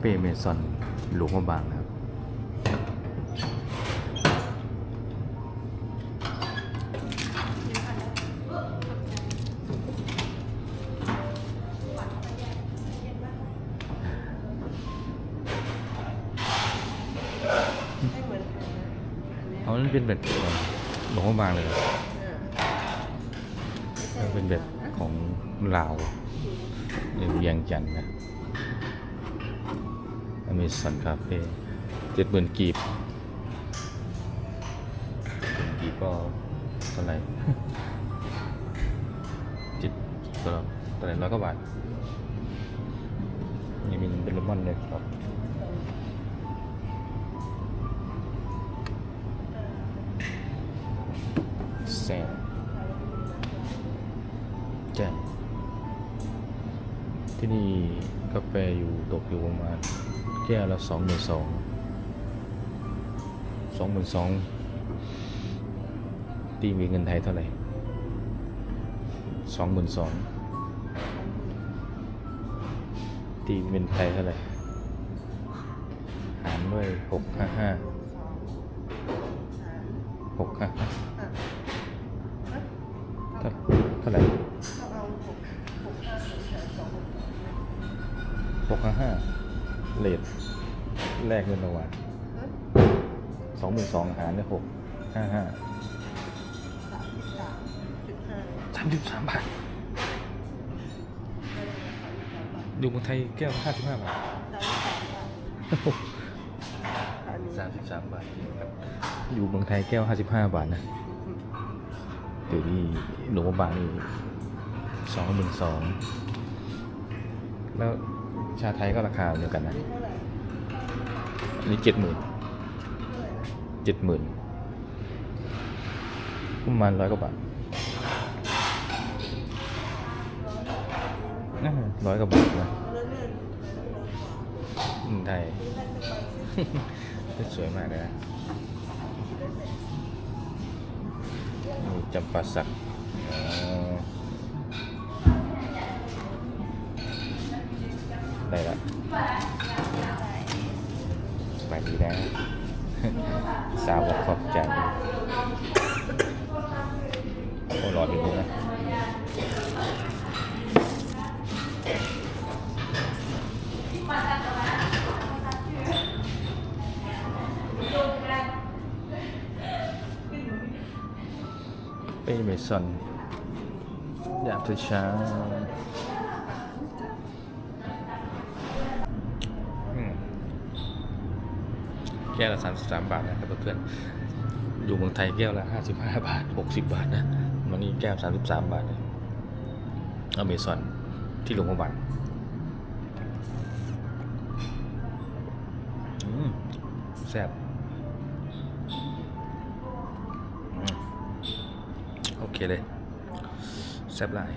เป้เมซอนหลวงพระบางนะครับ ไม่เหมือนกันนะอันเนี้ยเอามันเป็นแบบหลวงพระบางเลยเหรอเออไม่ใช่มันเป็นแบบของลาวเวียงจันทน์นะ อเมซอนคาเฟ่เจ็ดหมื่นกีบกีบก็เท่าไหร่เจ็ดก็เท่าไหร่ร้อยกว่าบาทนี่มีเป็นเลมอนเลยครับแซ่แจ่ที่นี่กาแฟอยู่ตกอยู่ประมาณ แก้วละสองหมื่นสองสองหมื่นสองตีมีเงินไทยเท่าไหร่สองหมื่นสองตีเป็นเงินไทยเท่าไหร่หารด้วยหกห้าห้าหกห้าห้าเท่าเท่าไหร่หกห้าห้า เลทแลกเงินรางวัลเฮ้ยสองหมื่นสองหารด้วยหกห้าห้าสามสิบสามจุดห้าสามสิบสามบาทได้เลยสามสิบสามบาทอยู่เมืองไทยแก้วห้าสิบห้าบาทสามสิบสามบาทอันนี้สามสิบสามบาทครับ อยู่เมืองไทยแก้วห้าสิบห้าบาทนะเดี๋ยวนี้หลวงพระบางนี่สองหมื่นสองแล้ว ชาไทยก็ราคาเดียวกันนะอันนี้เจ็ดหมื่นเจ็ดหมื่นประมาณร้อยกว่าบาทร้อยกว่าบาทนะแล้วเนี่ยไทยสวยมากเลยนะจำปาสัก สบายดีนะสาวบอกขอบใจโอ้รออยู่นี่นะเป้เมซอนยามเช้า แก้วละสามสิบสามบาทนะครับเพื่อนๆอยู่เมืองไทยแก้วละห้าสิบห้าบาทหกสิบบาทนะวันนี้แก้วสามสิบสามบาทเลยอเมซอนที่หลวงพระบางอืมแซ่บโอเคเลยแซ่บหลาย